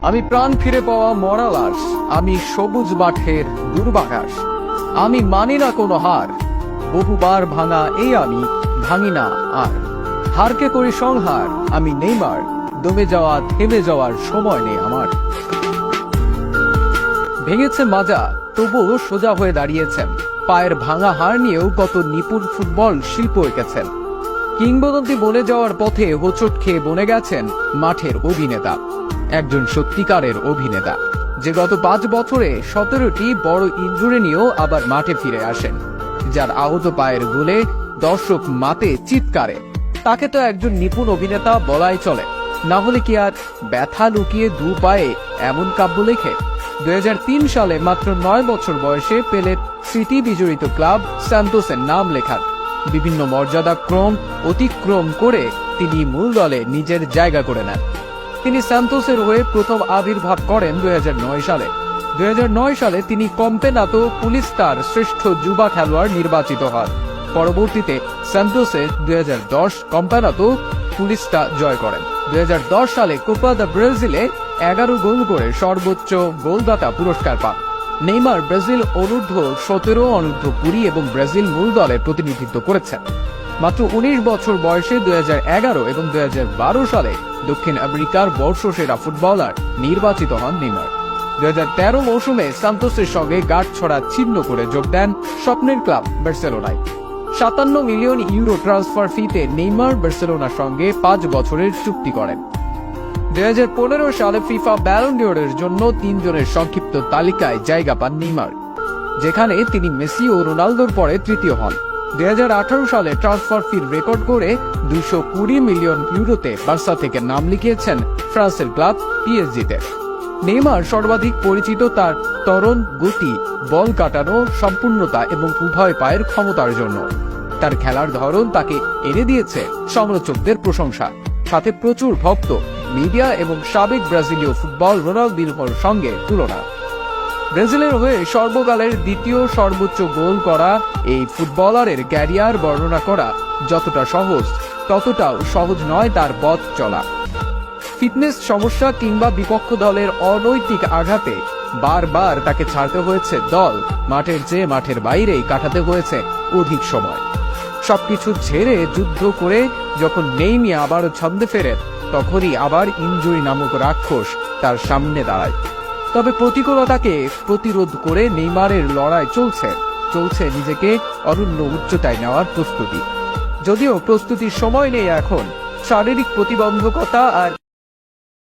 আমি প্রাণ ফিরে পাওয়া মরা আমি সবুজ মাঠের দুর্বাঘাস আমি মানি না কোনো হার, বহুবার ভাঙা এই আমি ভাঙি না আর। হারকে করি সংহার, আমি নেইমার, দমে যাওয়া, থেমে যাওয়ার সময় নেই আমার। ভেঙেছে মাজা, তবুও সোজা হয়ে দাঁড়িয়েছেন। পায়ের ভাঙা হার নিয়েও কত নিপুণ ফুটবল শিল্প এঁকেছেন। কিংবদন্তি বনে যাওয়ার পথে হোঁচট খেয়ে বনে গেছেন মাঠের অভিনেতা। একজন সত্যিকারের অভিনেতা, যে গত পাঁচ বছরে সতেরোটি বড় ইঞ্জুরি নিয়েও আবার মাঠে ফিরে আসেন, যার আহত পায়ের গোলে দর্শক মাতে চিৎকারে। তাকে তো একজন নিপুণ অভিনেতা বলাই চলে। না হলে কি আর ব্যথা লুকিয়ে দু পায়ে এমন কাব্য লেখে? দু হাজার তিন সালে মাত্র নয় বছর বয়সে পেলের স্মৃতি বিজড়িত ক্লাব স্যান্তোসের নাম লেখান বিভিন্ন মর্যাদাক্রম অতিক্রম করে তিনি মূল দলে নিজের জায়গা করে নেন। তিনি স্যান্তোসের হয়ে প্রথম আবির্ভাব করেন দুই হাজার নয় সালে। দুই সালে তিনি কম্পেনাতো পুলিশ তার শ্রেষ্ঠ যুবা খেলোয়াড় নির্বাচিত হন। পরবর্তীতে স্যান্তোসে দুই কম্পেনাতো পুলিশটা জয় করেন। দুই হাজার দশ সালে কোপা দ্য ব্রাজিলে এগারো গোল করে সর্বোচ্চ গোলদাতা পুরস্কার পান। নেইমার, ব্রাজিল অনূর্ধ্ব সতেরো, অনূর্ধ্ব কুড়ি এবং ব্রাজিল মূল দলে প্রতিনিধিত্ব করেছেন। মাত্র উনিশ বছর বয়সে দুই এবং দুই সালে দক্ষিণ আমেরিকার বর্ষসেরা ফুটবলার নির্বাচিত হন নেইমার। দুই তেরো মৌসুমে সান্তোসের সঙ্গে গাঁট ছড়া ছিন্ন করে যোগ দেন স্বপ্নের ক্লাব বার্সেলোনায়। সাতান্ন মিলিয়ন ইউরো ট্রান্সফার ফিতে নেইমার বার্সেলোনার সঙ্গে পাঁচ বছরের চুক্তি করেন। দুই হাজার পনেরো সালে ফিফা ব্যালন্ডিওরের জন্য তিনজনের সংক্ষিপ্ত তালিকায় জায়গা পান নেইমার, যেখানে তিনি মেসি ও রোনালদোর পরে তৃতীয় হন। দুই হাজার আঠারো সালে ট্রান্সফার ফির রেকর্ড করে দুশো কুড়ি মিলিয়ন ইউরোতে বার্সা থেকে নাম লিখিয়েছেন ফ্রান্সের ক্লাব পিএসজিতে। নেইমার সর্বাধিক পরিচিত তার তরণ গতি, বল কাটানো, সম্পূর্ণতা এবং উভয় পায়ের ক্ষমতার জন্য। তার খেলার ধরন তাকে এনে দিয়েছে সমালোচকদের প্রশংসা। সাথে প্রচুর ভক্ত মিডিয়া এবং সাবেক ব্রাজিলীয় ফুটবল রোনালদিনোর সঙ্গে তুলনা। ব্রাজিলের হয়ে সর্বকালের দ্বিতীয় সর্বোচ্চ গোল করা এই ফুটবলারের ক্যারিয়ার বর্ণনা করা যতটা সহজ, ততটাও সহজ নয় তার পথ চলা। ফিটনেস সমস্যা কিংবা বিপক্ষ দলের অনৈতিক আঘাতে বারবার তাকে ছাড়তে হয়েছে দল, মাঠের চেয়ে মাঠের বাইরেই কাটাতে হয়েছে অধিক সময়। সবকিছু ঝেড়ে যুদ্ধ করে যখন নেইমি আবারও ছন্দে ফেরেন তখনই আবার ইঞ্জুরি নামক রাক্ষস তার সামনে দাঁড়ায়। তবে প্রতিকূলতাকে প্রতিরোধ করে নেইমারের লড়াই চলছে। চলছে নিজেকে অরণ্য উচ্চতায় নেওয়ার প্রস্তুতি। যদিও প্রস্তুতির সময় নেই এখন। শারীরিক প্রতিবন্ধকতা আর